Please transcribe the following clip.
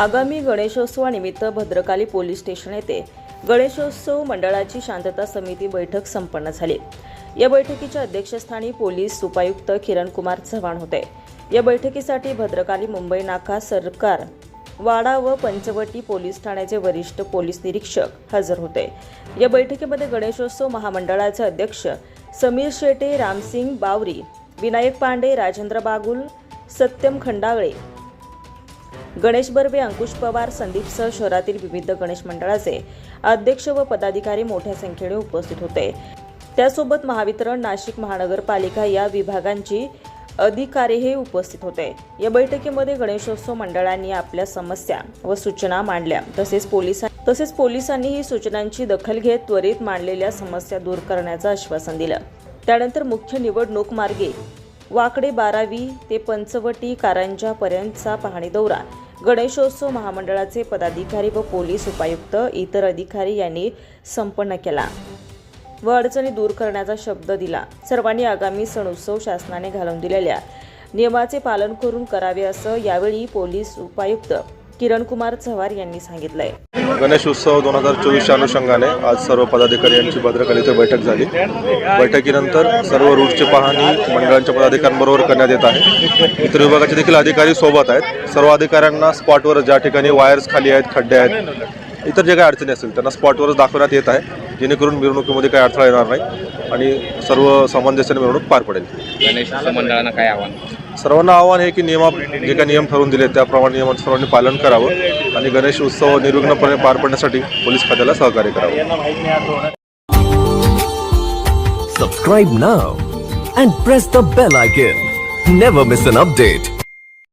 आगामी गणेशोत्सवानिमित्त Bhadrakali police station येथे गणेशोत्सव मंडळाची शांतता समिती बैठक संपन्न झाली. या बैठकीच्या अध्यक्षस्थानी पोलीस उपायुक्त किरणकुमार चव्हाण होते. या बैठकीसाठी भद्रकाली मुंबई नाका सरकार वाडा व पंचवटी पोलीस ठाण्याचे वरिष्ठ पोलीस निरीक्षक हजर होते. या बैठकीमध्ये गणेशोत्सव महामंडळाचे अध्यक्ष समीर शेटे रामसिंग बावरी विनायक पांडे राजेंद्र बागुल सत्यम खंडागळे गणेश बर्वे अंकुश पवार संदीपसह शहरातील विविध गणेश मंडळाचे अध्यक्ष व पदाधिकारी मोठ्या संख्येने उपस्थित होते. त्यासोबत महावितरण नाशिक महानगरपालिका या विभागांची अधिकारीही उपस्थित होते. या बैठकीमध्ये गणेशोत्सव मंडळांनी आपल्या समस्या व सूचना मांडल्या. तसेच पोलिसांनी तसेच पोलिसांनीही सूचनांची दखल घेत त्वरित मांडलेल्या समस्या दूर करण्याचं आश्वासन दिलं. त्यानंतर मुख्य निवडणूक मार्गे वाकडे बारावी ते पंचवटी कारंजापर्यंतचा पाहणी दौरा गणेशोत्सव महामंडळाचे पदाधिकारी व पोलीस उपायुक्त इतर अधिकारी यांनी संपन्न केला व अडचणी दूर करण्याचा शब्द दिला. सर्वांनी आगामी सण उत्सव शासनाने घालून दिलेल्या नियमाचे पालन करून करावे असं यावेळी पोलीस उपायुक्त किरण कुमार चव्हाण यांनी सांगितलंय. गणेश उत्सव दोन हजार चोवीसच्या अनुषंगाने आज सर्व पदाधिकारी यांची भद्रकाली इथे बैठक झाली. बैठकीनंतर सर्व रूटची पाहणी मंडळांच्या पदाधिकाऱ्यांबरोबर करण्यात येत आहे. इतर विभागाचे देखील अधिकारी सोबत आहेत. सर्व अधिकाऱ्यांना स्पॉटवर ज्या ठिकाणी वायर्स खाली आहेत खड्डे आहेत इतर जे काही अडचणी असतील त्यांना स्पॉटवरच दाखवण्यात येत आहे. जेणेकरून मिरवणुकीमध्ये काही अडथळा येणार नाही आणि सर्व सामंजस्याने मिरवणूक पार पडेल. गणेशोत्सव मंडळांना काय आव्हान? सर्वांना आव्हान आहे की नियमा जे काही नियम ठरवून दिले त्याप्रमाणे नियमांचं सर्वांनी पालन करावं आणि गणेश उत्सव निर्विघ्नपणे पार पडण्यासाठी पोलीस खात्याला सहकार्य करावं. Subscribe now and press the bell icon never miss an update